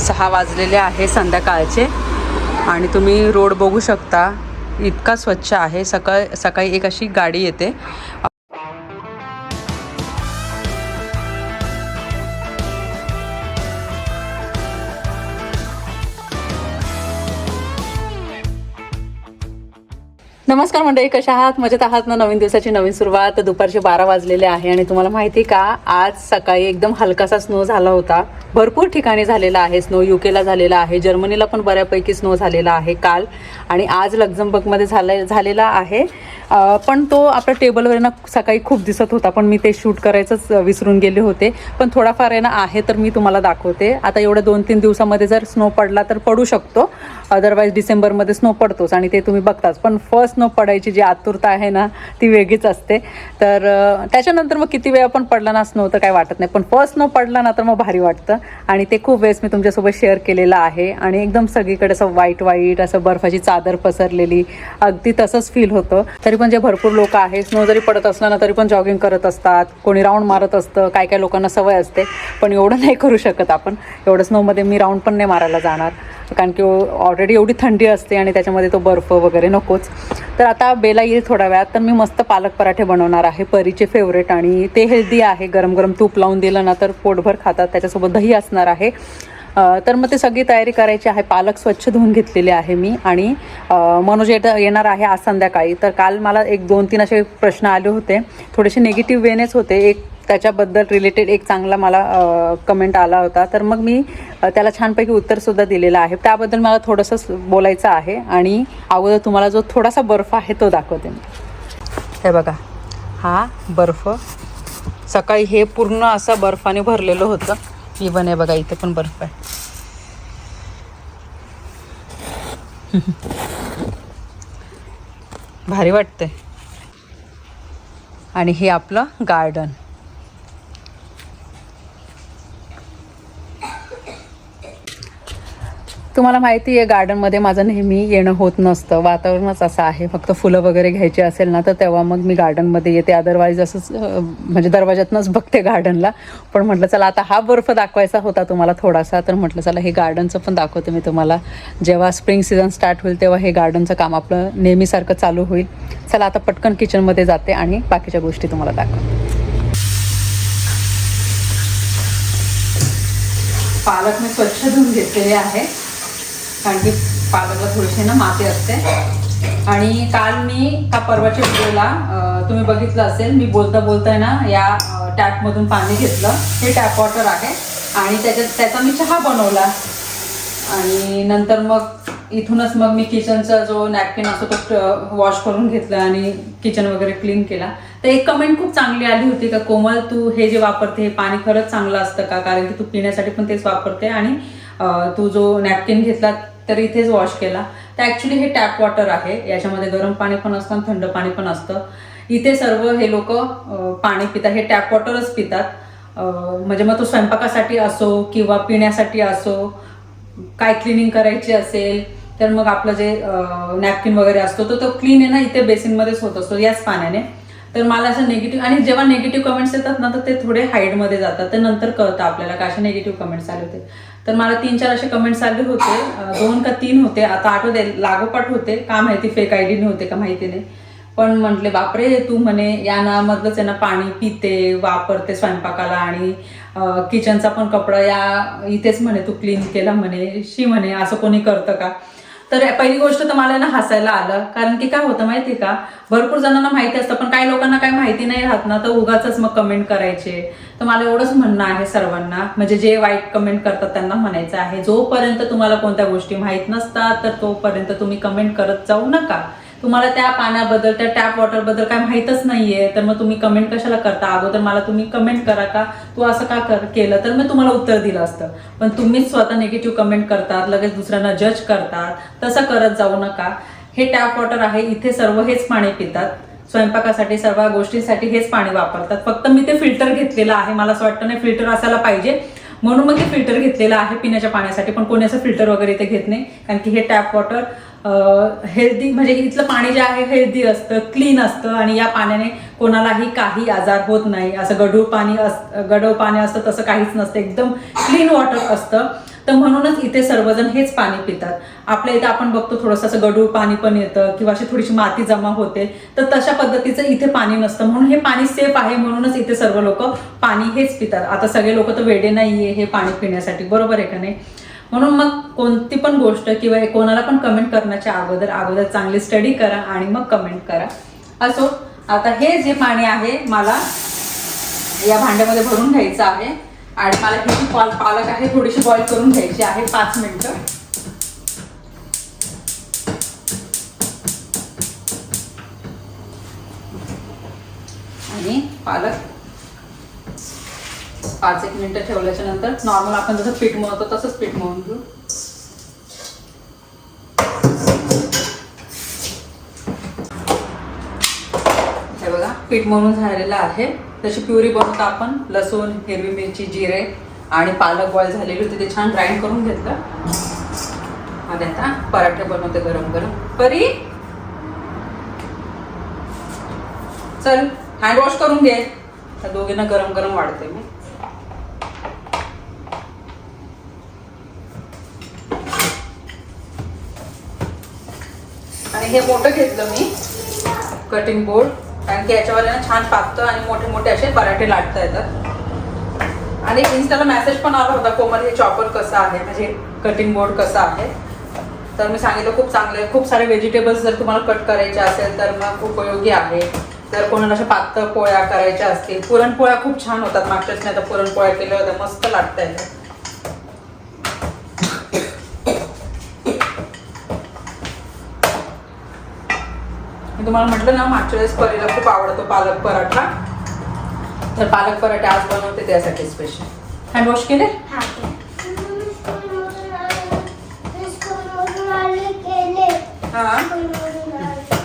सहा वाजलेले आहे संध्याकाळचे. आणि तुम्ही रोड बघू शकता इतका स्वच्छ आहे. सकाळ सकाळी एक अशी गाडी येते. नमस्कार मंडळी कशा आहात? मजेत आहात ना नवीन दिवसाची नवीन सुरुवात? दुपारचे बारा वाजलेले आहे आणि तुम्हाला माहिती का आज सकाळी एकदम हलकासा स्नो झाला होता. भरपूर ठिकाणी झालेला आहे स्नो युकेला झालेला आहे जर्मनीला पण बऱ्यापैकी स्नो झालेला आहे काल. आणि आज लक्झमबर्गमध्ये झाले झालेला आहे. पण तो आपल्या टेबलवर ना सकाळी खूप दिसत होता पण मी ते शूट करायचंच विसरून गेले होते. पण थोडाफार आहे ना आहे तर मी तुम्हाला दाखवते. आता एवढ्या दोन तीन दिवसामध्ये जर स्नो पडला तर पडू शकतो. अदरवाईज डिसेंबरमध्ये स्नो पडतोच आणि ते तुम्ही बघताच. पण फर्स्ट स्नो पडायची जी आतुरता आहे ना ती वेगळीच असते. तर त्याच्यानंतर मग किती वेळा पण पडला ना स्नो तर काय वाटत नाही. पण फर्स्ट स्नो पडला ना तर मग भारी वाटतं. आणि ते खूप वेळेस मी तुमच्यासोबत शेअर केलेलं आहे. आणि एकदम सगळीकडे असं वाईट वाईट असं बर्फाची चादर पसरलेली अगदी तसंच फील होतं. तरी म्हणजे भरपूर लोक आहे स्नो जरी पडत असलं ना तरी पण जॉगिंग करत असतात. कोणी राऊंड मारत असतं. काय काय लोकांना सवय असते. पण एवढं नाही करू शकत आपण. एवढं स्नोमध्ये मी राऊंड पण नाही मारायला जाणार. कारण की ऑलरेडी एवढी थंडी असते आणि त्याच्यामध्ये तो बर्फ वगैरे नकोच. तर आता बेला येईल थोड्या वेळात. तर मी मस्त पालक पराठे बनवणार आहे. परीचे फेवरेट आणि ते हेल्दी आहे. गरम गरम तूप लावून दिलं ना तर पोटभर खातात. त्याच्यासोबत दही असणार आहे. तर मग ते सगळी तयारी करायची आहे. पालक स्वच्छ धुवून घेतलेले आहे मी आणि मनोज येत येणार आहे आज संध्याकाळी. तर काल मला एक दोन तीन असे प्रश्न आले होते. थोडेसे निगेटिव्ह वेनेच होते. एक त्याच्याबद्दल रिलेटेड एक चांगला मला कमेंट आला होता. तर मग मी त्याला छानपैकी उत्तरसुद्धा दिलेलं आहे. त्याबद्दल मला थोडंसं बोलायचं आहे आणि अगोदर तुम्हाला जो थोडासा बर्फ आहे तो दाखवते मी. हे बघा. हा बर्फ. सकाळी हे पूर्ण असं बर्फाने भरलेलं होतं. इवन हे बघा इथे पण बर्फ आहे. भारी वाटतंय. आणि हे आपलं गार्डन तुम्हाला माहिती आहे गार्डनमध्ये माझं नेहमी येणं होत नसतं. वातावरणच असं आहे. फक्त फुलं वगैरे घ्यायची असेल ना तर तेव्हा मग मी गार्डनमध्ये येते. अदरवाईज असंच म्हणजे दरवाज्यातनंच बघते गार्डनला पण म्हटलं चला आता हा बर्फ दाखवायचा होता तुम्हाला थोडासा तर म्हटलं चला हे गार्डनचं पण दाखवते मी तुम्हाला. जेव्हा स्प्रिंग सीझन स्टार्ट होईल तेव्हा हे गार्डनचं काम आपलं नेहमीसारखं चालू होईल. चला आता पटकन किचनमध्ये जाते आणि बाकीच्या गोष्टी तुम्हाला दाखवते. पालक मी स्वच्छ धुवून घेतलेले आहे. कारण की पालकला थोडीशी ना माती असते. आणि काल मी हा परवाच्या व्हिडिओला तुम्ही बघितलं असेल मी बोलता बोलताय ना या टॅपमधून पाणी घेतलं. हे टॅप वॉटर आहे. आणि त्याच्यात त्याचा मी चहा बनवला. आणि नंतर मग इथूनच मग मी किचनचा जो नॅपकिन असतो तो वॉश करून घेतला आणि किचन वगैरे क्लीन केला. तर एक कमेंट खूप चांगली आली होती का कोमल तू हे जे वापरते हे पाणी खरंच चांगलं असतं का? कारण की तू पिण्यासाठी पण तेच वापरते आणि तू जो नॅपकिन घेतला तर इथेच वॉश केला. तर ॲक्च्युली हे टॅप वॉटर आहे. याच्यामध्ये गरम पाणी पण असतं आणि थंड पाणी पण असतं. इथे सर्व हे लोक पाणी पितात. हे टॅप वॉटरच पितात. म्हणजे मग तो स्वयंपाकासाठी असो किंवा पिण्यासाठी असो काय क्लिनिंग करायची असेल तर मग आपलं जे नॅपकिन वगैरे असतो तो तो क्लीन आहे ना इथे बेसिनमध्येच होत असतो याच पाण्याने. तर मला असं निगेटिव्ह आणि जेव्हा निगेटिव्ह कमेंट्स येतात ना तर ते थोडे हाईडमध्ये जातात. ते नंतर कळतं आपल्याला का असे निगेटिव्ह कमेंट्स आले होते. तर मला तीन चार असे कमेंट्स आले होते. दोन का तीन होते. आता आठवते लागोपाठ होते. का माहिती फेक आय डी नव्हते का माहिती नाही. पण म्हटले बापरे तू म्हणे या नामधलंच यांना पाणी पिते वापरते स्वयंपाकाला आणि किचनचा पण कपडा या इथेच म्हणे तू क्लीन केला म्हणे शी म्हणे असं कोणी करतं का? तर पहिली गोष्ट तर मला ना हसायला आलं. कारण की काय होतं माहिती का? भरपूर जणांना माहिती असतं पण काही लोकांना काही माहिती नाही राहत ना तर उगाच मग कमेंट करायचे. तर मला एवढंच म्हणणं आहे सर्वांना. म्हणजे जे वाईट कमेंट करतात त्यांना म्हणायचं आहे. जोपर्यंत तुम्हाला कोणत्या गोष्टी माहीत नसतात तर तोपर्यंत तुम्ही कमेंट करत जाऊ नका. तुम्हाला त्या पाण्याबद्दल त्या टॅप वॉटरबद्दल काय माहीतच नाहीये. तर मग तुम्ही कमेंट कशाला करता? अगोदर मला तुम्ही कमेंट करा का? तू असं का कर केलं? तर मी तुम्हाला उत्तर दिलं असतं. पण तुम्हीच स्वतः निगेटिव्ह कमेंट करतात लगेच दुसऱ्यांना जज करतात. तसं करत जाऊ नका. हे टॅप वॉटर आहे इथे सर्व हेच पाणी पितात. स्वयंपाकासाठी सर्व गोष्टींसाठी हेच पाणी वापरतात. फक्त मी ते फिल्टर घेतलेलं आहे. मला असं वाटतं नाही फिल्टर असायला पाहिजे. म्हणून मग ते फिल्टर घेतलेलं आहे पिण्याच्या पाण्यासाठी पण कोणी असं फिल्टर वगैरे इथे घेत नाही. कारण की हे टॅप वॉटर हेल्दी म्हणजे इथलं पाणी जे आहे हेल्दी असतं क्लीन असतं आणि या पाण्याने कोणालाही काही आजार होत नाही. असं गढूळ पाणी अस गढूळ पाणी असतं तसं काहीच नसतं. एकदम क्लीन वॉटर असतं. तर म्हणूनच इथे सर्वजण हेच पाणी पितात. आपल्या इथे आपण बघतो थोडंसं असं गडूळ पाणी पण येतं किंवा अशी थोडीशी माती जमा होते तर तशा पद्धतीचं इथे पाणी नसतं. म्हणून हे पाणी सेफ आहे म्हणूनच इथे सर्व लोक पाणी हेच पितात. आता सगळे लोक तर वेडे नाहीये हे पाणी पिण्यासाठी. बरोबर आहे का नाही? म्हणून मग कोणती पण गोष्ट किंवा कोणाला पण कमेंट करण्याच्या अगोदर अगोदर चांगली स्टडी करा आणि मग कमेंट करा. असो आता हे जे पाणी आहे मला या भांड्यामध्ये भरून घ्यायचं आहे. आणि मला ही जी पाल पालक आहे थोडीशी बॉईल करून घ्यायची आहे पाच मिनटं. आणि पालक पाच एक मिनिटं ठेवल्याच्या नंतर नॉर्मल आपण जसं पीठ मळतो तसंच पीठ मळून घेऊ. हे बघा पीठ मळून झालेलं आहे. तशी प्युरी बनवतो आपण लसूण हिरवी मिरची जिरे आणि पालक बॉईल झालेली होती ते छान ग्राइंड करून घेतलं. आणि आता पराठे बनवते गरम गरम. परी? चल हँड वॉश करून घे. त्या दोघींना गरम गरम वाढते मी. हे मोठं घेतलं मी. कटिंग बोर्ड कारण की याच्यावर ना छान पाकतं आणि मोठे मोठे असे पराठे लाटता येतात. आणि इन्स्टाला मेसेज पण आला होता कोमल हे चॉपर कसं आहे? म्हणजे कटिंग बोर्ड कसं आहे? तर मी सांगितलं खूप चांगलं खूप सारे व्हेजिटेबल्स जर तुम्हाला कट करायचे असेल तर मग उपयोगी आहे. जर कोणाला अशा पातळ पोळ्या करायच्या असतील पुरणपोळ्या खूप छान होतात मागच्याच नाही तर पुरणपोळ्या केल्या होत्या मस्त लागत येतात. मी तुम्हाला म्हटलं ना मागच्या वेळेस परीला खूप आवडतो पालक पराठा. तर पालक पराठे आज बनवते त्यासाठी स्पेशल हँड वॉश केले? हा. स्कूलमधून आले मी स्कूलमधून आले केले हा स्कूलमधून आले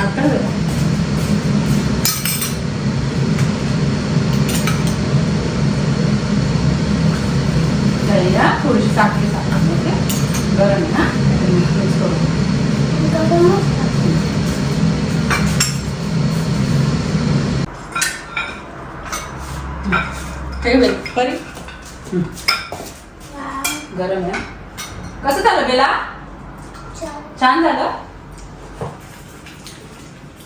आता बघा. दही हा थोडीशी साखरी साखर ओके गरम आहे हा मिक्स करून गरम असतात. ठेव बाई, परी वा, गरम आहे कसं झालं बेला छान. छान झालं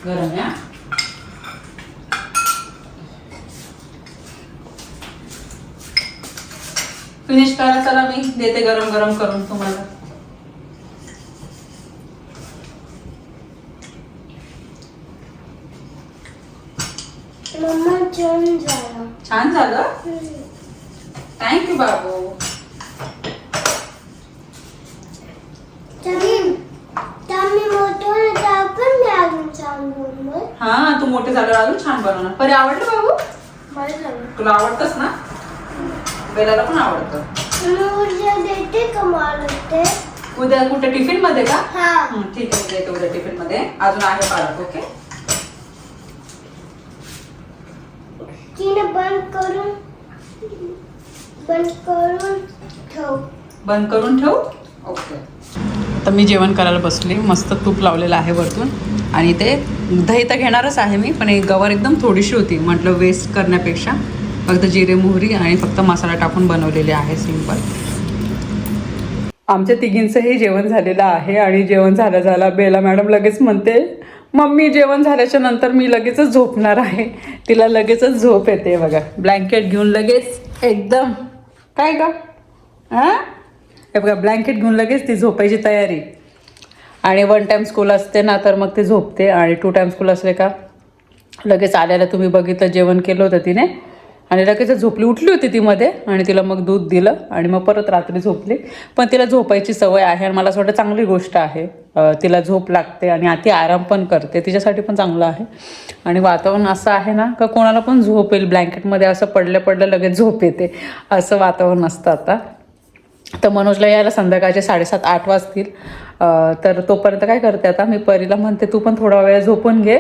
गरम हा. फिनिश करा चला मी देते गरम गरम करून तुम्हाला छान झालं. थँक्यू बाबू तरी तर मी मोठं होईल तेव्हा पण मी अजून छान बनवेल. हा तू मोठे झाल्यावर अजून छान बनवणार परी आवडलं बाबू. तुला आवडतंस ना? बेलाला पण आवडतं. देते का मला उद्या कुठे? टिफिनमध्ये का ठीक आहे देते उद्या टिफिनमध्ये अजून आहे पालक ओके? बंद करून बंद करून ठेव. बंद करून ठेवू? ओके. तर मी जेवण करायला बसली. मस्त तूप लावलेलं आहे वरतून. आणि ते दही तर घेणारच आहे मी पण एक गवार एकदम थोडीशी होती म्हटलं वेस्ट करण्यापेक्षा. फक्त जिरे मोहरी आणि फक्त मसाला टाकून बनवलेले आहे सिंपल आमच्या तिघींचंही जेवण झालेलं आहे आणि जेवण झालं झालं बेला मॅडम लगेच म्हणते मम्मी जेवण झाल्याच्यानंतर मी लगेचच झोपणार आहे. तिला लगेचच झोप येते बघा. ब्लँकेट घेऊन लगेच एकदम. काय का हां हे बघा ब्लँकेट घेऊन लगेच ती झोपायची तयारी. आणि वन टाईम स्कूल असते ना तर मग ती झोपते. आणि टू टाईम स्कूल असले का लगेच आल्याला तुम्ही बघितलं जेवण केलं होतं तिने. आणि लगेच झोपली उठली होती ती मध्ये. आणि तिला मग दूध दिलं आणि मग परत रात्री झोपली. पण तिला झोपायची सवय आहे आणि मला असं वाटतं चांगली गोष्ट आहे. तिला झोप लागते आणि ती आराम पण करते. तिच्यासाठी पण चांगलं आहे. आणि वातावरण असं आहे ना का कोणाला पण झोप येईल. ब्लँकेटमध्ये असं पडलं पडलं लगेच झोप येते. असं वातावरण असतं आता. तर मनोजला यायला संध्याकाळचे साडेसात आठ वाजतील. तर तोपर्यंत काय करते आता? मी परीला म्हणते तू पण थोडा वेळ झोपून घे.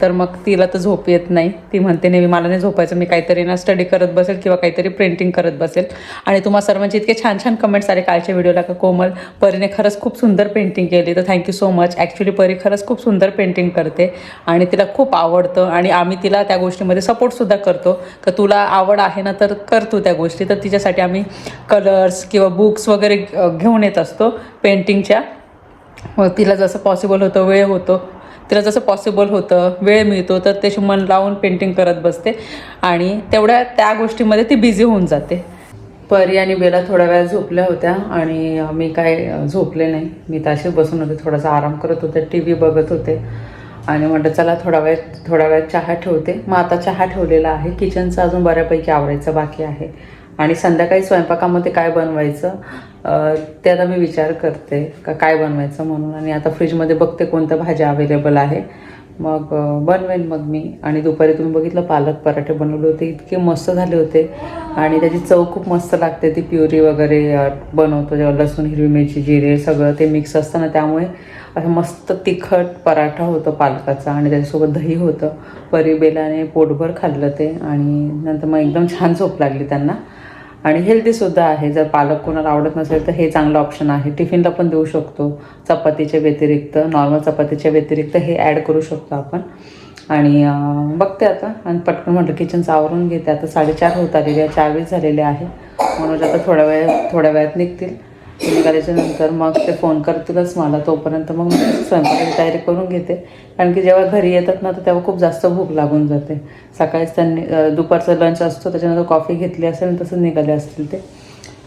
तर मग तिला तर झोप येत नाही. ती म्हणते नेहमी मला नाही झोपायचं. मी काहीतरी ना स्टडी करत बसेल किंवा काहीतरी प्रिंटिंग करत बसेल. आणि तुम्हा सर्वांचे इतके छान छान कमेंट्स आले कालच्या व्हिडिओला का कोमल. परीने खरंच खूप सुंदर पेंटिंग केली. तर थँक्यू सो मच ॲक्च्युली परी खरंच खूप सुंदर पेंटिंग करते. आणि तिला खूप आवडतं. आणि आम्ही तिला त्या गोष्टीमध्ये सपोर्टसुद्धा करतो. का तुला आवड आहे ना तर कर तू त्या गोष्टी. तर तिच्यासाठी आम्ही कलर्स किंवा बुक्स वगैरे घेऊन येत असतो पेंटिंगच्या तिला जसं पॉसिबल होतं वेळ होतो. तिला जसं पॉसिबल होतं वेळ मिळतो तर त्याची मन लावून पेंटिंग करत बसते आणि तेवढ्या त्या गोष्टीमध्ये ती बिझी होऊन जाते. परी आणि बेला थोड्या वेळ झोपल्या होत्या आणि मी काय झोपले नाही. मी तशीच बसून होते थोडासा आराम करत होते टी व्ही बघत होते. आणि म्हटलं चला थोडा वेळ थोडा वेळ चहा ठेवते. मग आता चहा ठेवलेला आहे. किचनचा अजून बऱ्यापैकी आवरायचं बाकी आहे. आणि संध्याकाळी स्वयंपाकामध्ये काय बनवायचं ते आता मी विचार करते का काय बनवायचं म्हणून. आणि आता फ्रीजमध्ये बघते कोणत्या भाज्या अवेलेबल आहे. मग बनवेन मग मी. आणि दुपारी तुम्ही बघितलं पालक पराठे बनवले होते इतके मस्त झाले होते. आणि त्याची चव खूप मस्त लागते ती प्युरी वगैरे बनवतो जेव्हा लसूण हिरवी मिरची जिरे सगळं ते मिक्स असतं ना त्यामुळे असं मस्त तिखट पराठा होतं पालकाचा. आणि त्याच्यासोबत दही होतं. परीबेलाने पोटभर खाल्लं ते. आणि नंतर मग एकदम छान झोप लागली त्यांना. आणि हेल्दीसुद्धा आहे. जर पालक कोणाला आवडत नसेल तर हे चांगलं ऑप्शन आहे. टिफिनला पण देऊ शकतो. चपातीच्या व्यतिरिक्त नॉर्मल चपातीच्या व्यतिरिक्त हे ॲड करू शकतो आपण. आणि बघते आता. आणि पटकन म्हटलं किचनचं आवरून घेते. आता साडेचार होत आलेले आहे. चार वीस झालेले आहे. म्हणून आता थोड्या वेळ थोड्या वेळात निघतील. ते नंतर मग ते फोन करतीलच मला तोपर्यंत. मग स्वयंपाकाची तयारी करून घेते. कारण की जेव्हा घरी येतात ना तर तेव्हा खूप जास्त भूक लागून जाते. सकाळीच त्यांनी दुपारचा लंच असतो त्याच्यानंतर कॉफी घेतली असेल तसंच निघाले असतील ते.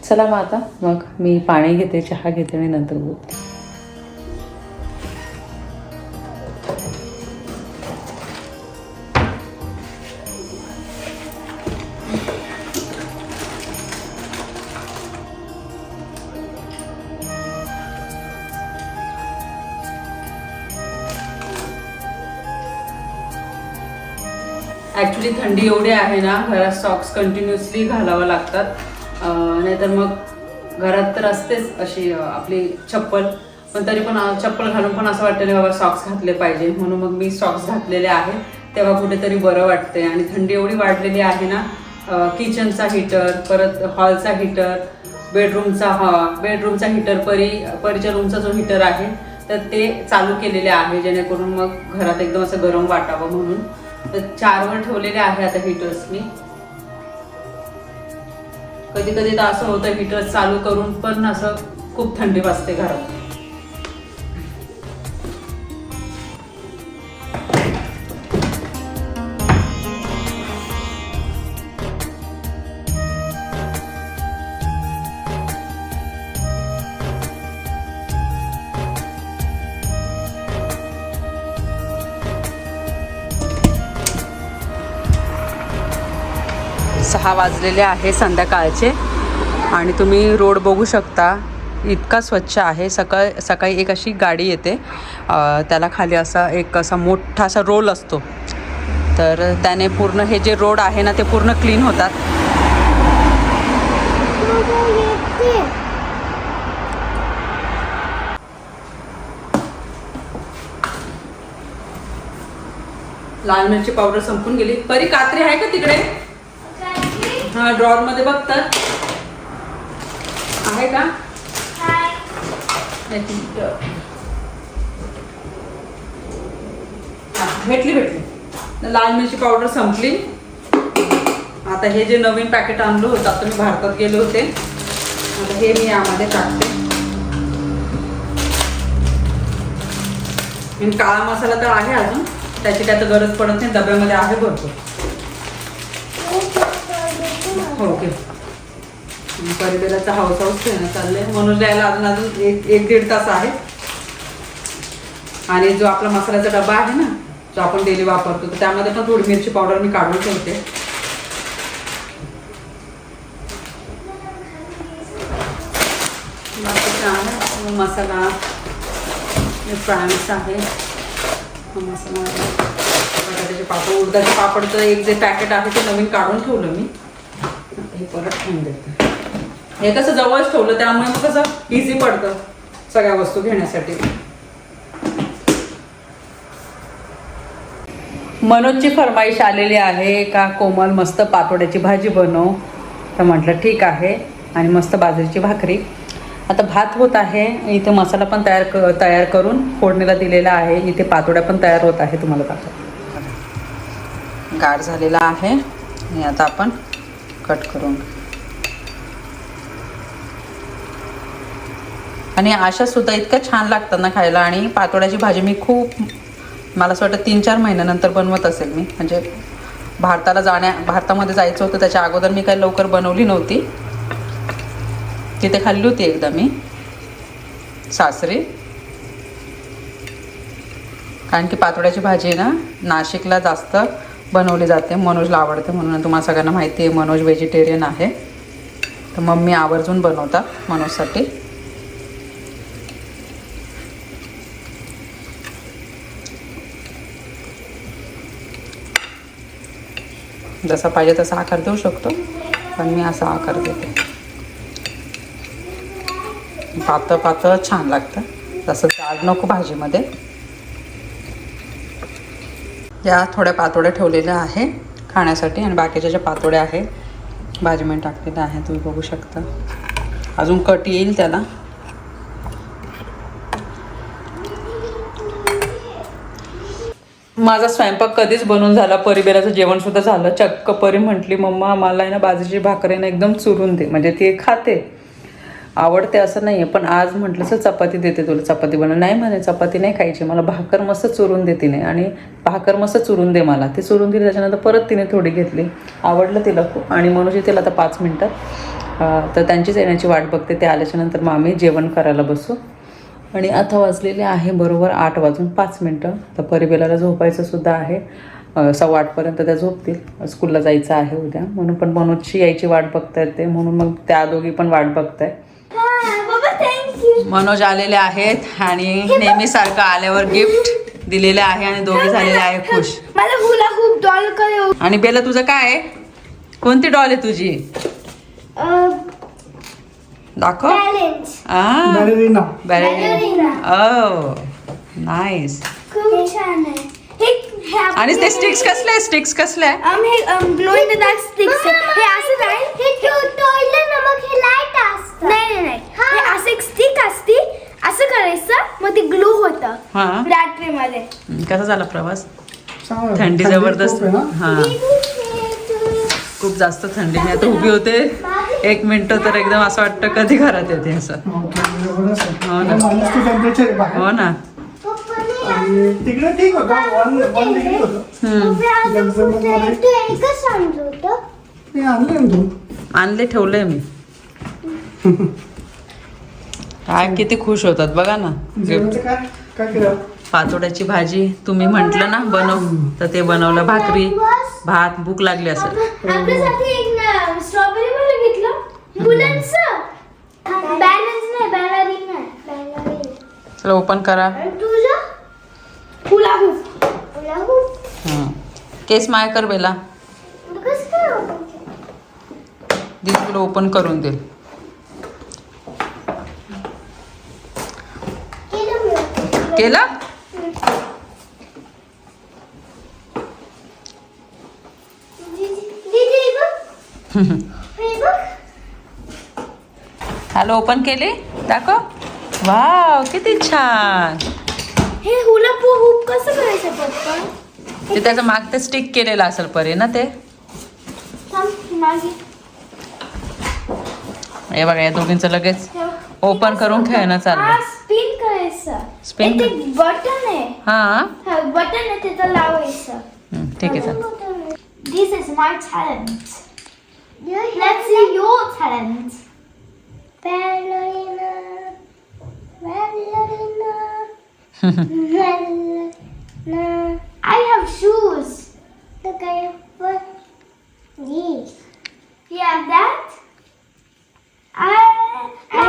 चला मग आता मग मी पाणी घेते चहा घेते आणि नंतर बोलते. ॲक्च्युली थंडी एवढी आहे ना घरात सॉक्स कंटिन्युअसली घालावं लागतात. नाहीतर मग घरात तर असतेच अशी आपली चप्पल. पण तरी पण चप्पल घालून पण असं वाटतं नाही बाबा सॉक्स घातले पाहिजे. म्हणून मग मी सॉक्स घातलेले आहे तेव्हा कुठेतरी बरं वाटते आणि थंडी एवढी वाढलेली आहे ना किचनचा हीटर परत हॉलचा हीटर बेडरूमचा हा बेडरूमचा हीटर परी परीच्या रूमचा जो हीटर आहे तर ते चालू केलेले आहे जेणेकरून मग घरात एकदम असं गरम वाटावं म्हणून. तर चारवर ठेवलेले आहे आता हीटर्स मी. कधी कधी तर असं होतं हीटर चालू करून पण असं खूप थंडी वाजते घरात. सहा वाजलेले आहे संध्याकाळचे. आणि तुम्ही रोड बघू शकता इतका स्वच्छ आहे. सकाळ सकाळी एक अशी गाडी येते. त्याला खाली असा एक असा मोठा असा रोल असतो. तर त्याने पूर्ण हे जे रोड आहे ना ते पूर्ण क्लीन होतात. लाल मिरची पावडर संपून गेली. परी कात्री आहे का तिकडे? हा ड्रॉवर मध्ये बघतात आहे का? भेटली भेटली. लाल मिरची पावडर संपली. आता हे जे नवीन पॅकेट आणलं होतं आता मी भारतात गेले होते. आता हे मी यामध्ये टाकते. काळा मसाला तर आहे अजून. त्याची काय तर गरज पडत नाही डब्यामध्ये आहे भरपूर. हो, ओके. परिबेलाचा हाऊस हाऊस खेळणं चाललंय. म्हणून द्यायला अजून अजून एक एक दीड तास आहे. आणि जो आपला मसाल्याचा डबा आहे ना जो आपण डेली वापरतो तर त्यामध्ये पण थोडी मिरची पावडर मी काढून ठेवते. मसाला फ्रान्स आहे. मसाला आहे. बटाट्याचे पापड उडदाचे पापडचं एक जे पॅकेट आहे ते नवीन काढून ठेवलं मी. हे परत ठेवून देते. हे कसं जवळच ठेवलं त्यामुळे मग कसं इझी पडतं सगळ्या वस्तू घेण्यासाठी. मनोजची फरमाईश आलेली आहे का कोमल मस्त पातोड्याची भाजी बनव? तर म्हटलं ठीक आहे. आणि मस्त बाजरीची भाकरी. आता भात होत आहे इथे मसाला पण तयार क तयार करून फोडणीला दिलेला आहे. इथे पातोड्या पण तयार होत आहे तुम्हाला दाखव गार झालेला आहे. आणि आता आपण कट करून. आणि अशा सुद्धा इतकं छान लागतात ना खायला आणि पातोड्याची भाजी मी खूप मला असं वाटतं तीन चार महिन्यानंतर बनवत असेल मी. म्हणजे भारताला जाण्या भारतामध्ये जायचं होतं त्याच्या अगोदर मी काही लवकर बनवली नव्हती. तिथे खाल्ली होती एकदा मी. सासरी. कारण की पातोड्याची भाजी ना नाशिकला जास्त बनवली जाते. मनोजला आवडते म्हणून. तुम्हाला सगळ्यांना माहिती आहे मनोज व्हेजिटेरियन आहे. तर मम्मी आवर्जून बनवतात मनोजसाठी. जसा पाहिजे तसा आकार देऊ शकतो. पण मी असा आकार देते. पातळ पातळ छान लागतं. तसं जाड नको भाजीमध्ये. या थोड्या पातोड्या ठेवलेल्या आहे खाण्यासाठी आणि बाकीच्या ज्या पातोड्या आहे भाजीमध्ये टाकलेल्या आहे तुम्ही बघू शकता. अजून कट येईल त्याला. माझा स्वयंपाक कधीच बनून झाला परिबेराचं जेवणसुद्धा झालं. चक्क परी म्हटली मम्मा मला आहे ना बाजरीची भाकरी ना एकदम चुरून दे. म्हणजे ती खाते. आवडते असं नाही आहे पण आज म्हटलं सर चपाती देते तुला चपाती बनव. नाही म्हणे चपाती नाही खायची मला भाकर मस्त चुरून दे तिने. आणि भाकर मस्त चुरून दे मला. ती चुरून दिली त्याच्यानंतर परत तिने थोडी घेतली. आवडलं तिला खूप. आणि मनोजी तिला आता पाच मिनटात तर त्यांचीच येण्याची वाट बघते. ते आल्याच्यानंतर मग आम्ही जेवण करायला बसू. आणि आता वाजलेले आहे बरोबर आठ वाजून पाच मिनटं. तर परिबेलाला झोपायचं सुद्धा आहे. सव्वा आठपर्यंत त्या झोपतील. स्कूलला जायचं आहे उद्या. म्हणून पण मनोजची यायची वाट बघतायत ते. म्हणून मग त्या दोघी पण वाट बघताय मनोज आलेले आहेत आणि नेहमीसारखं आल्यावर गिफ्ट दिलेले आहे आणि दोघे झालेले आहे खुश. मला हुला खूप डॉल करे. आणि बेला तुझं काय आहे? कोणती डॉल आहे तुझी? दाखव. बॅलरीना ओ नाईस खूप छान आहे. आप- आणि ते स्टिक्स कसले स्टिक्स कसले डार्क स्टिक्स हे असं नाही. हे टोयलं ना मग हे लाइट असतं. नाही नाही नाही हे असं एक स्टिक असते असं करायचं मग ते ग्लो होतं. हा. रात्रीमध्ये. कसा झाला प्रवास? चांगलं. थंडी जबरदस्त. हा. खूप जास्त थंडी. मी आता उभी होते. एक मिनिट तर एकदम असं वाटतं कधी घरात येते असं. हो. हो ना. हो ना. तिकडे ठीक होतं. ते आणले ना तू. आणले ठेवले मी. काय किती खुश होतात बघा ना. जेवणाचं काय? काय केलं? पातोड्याची भाजी तुम्ही म्हंटल ना बनव. तर ते बनवलं भाकरी. भात भूक लागली असेल. आपल्यासाठी एक स्ट्रॉबेरी मला घेतलं. मुलांचं. बॅलन्स नाही बॅलरी नाही. चला ओपन करा. तुझं? हं. केस माय कर बेला. कसं काय open केलं? दीदी तुला ओपन करून देईल केलं मी open. केलं? हॅलो ओपन केली? दाखव. वाव किती छान. हे हुला हुप कसं करायचं पप्पा ते त्याचं माग ते स्टिक केलेलं असेल परे ना ते? हे बघा या दोघींचं लगेच ओपन करून खेळणं चाललं स्पिन करायचं Spin ते बटन आहे हा बटन आहे तिथं लावायचं हं, ठीक आहे चालेल This is my talent. Let's see your talent. Ballerina, ballerina, ballerina. I have shoes. Look, I have these. You have that? I, I,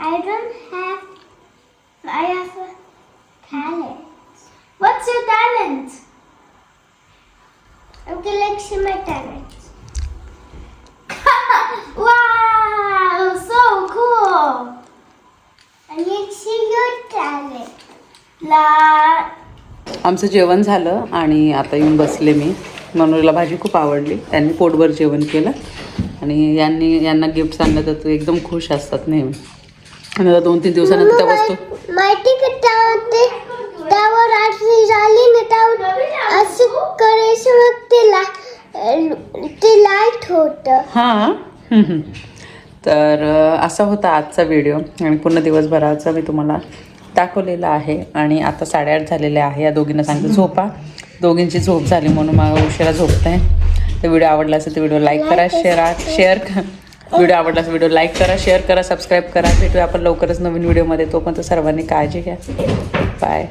I don't have. I have a talent. What's your talent? Okay, let's see my talent. wow, so cool. I need to see your talent. La आमचं जेवण झालं आणि आता येऊन बसले मी मनोजला भाजी खूप आवडली त्यांनी पोटभर जेवण केलं आणि यांनी यांना गिफ्ट आणलं तर ते एकदम खुश असतात नेहमी आणि आता दोन तीन दिवसानंतर त्या वस्तू माहिती का त्या- ते त्यावर आठवणी झाली ना त्यावर असं करायचं मग ते ला ते लाइट होतं. हां. तर असा होता आजचा व्हिडिओ आणि पूर्ण दिवसभराचा मी तुम्हाला दाखवलेला आहे. आणि आता साडेआठ झालेले आहे. या दोघींना सांगते झोपा. दोघींची झोप झाली म्हणून मला उशिरा झोपत. आहे तर व्हिडिओ आवडला असेल तर व्हिडिओ लाईक करा शेअर शेअर व्हिडिओ आवडला व्हिडिओ लाईक करा शेअर करा सबस्क्राईब करा. भेटूया आपण लवकरच नवीन व्हिडिओमध्ये तो पण तर सर्वांनी काळजी घ्या. बाय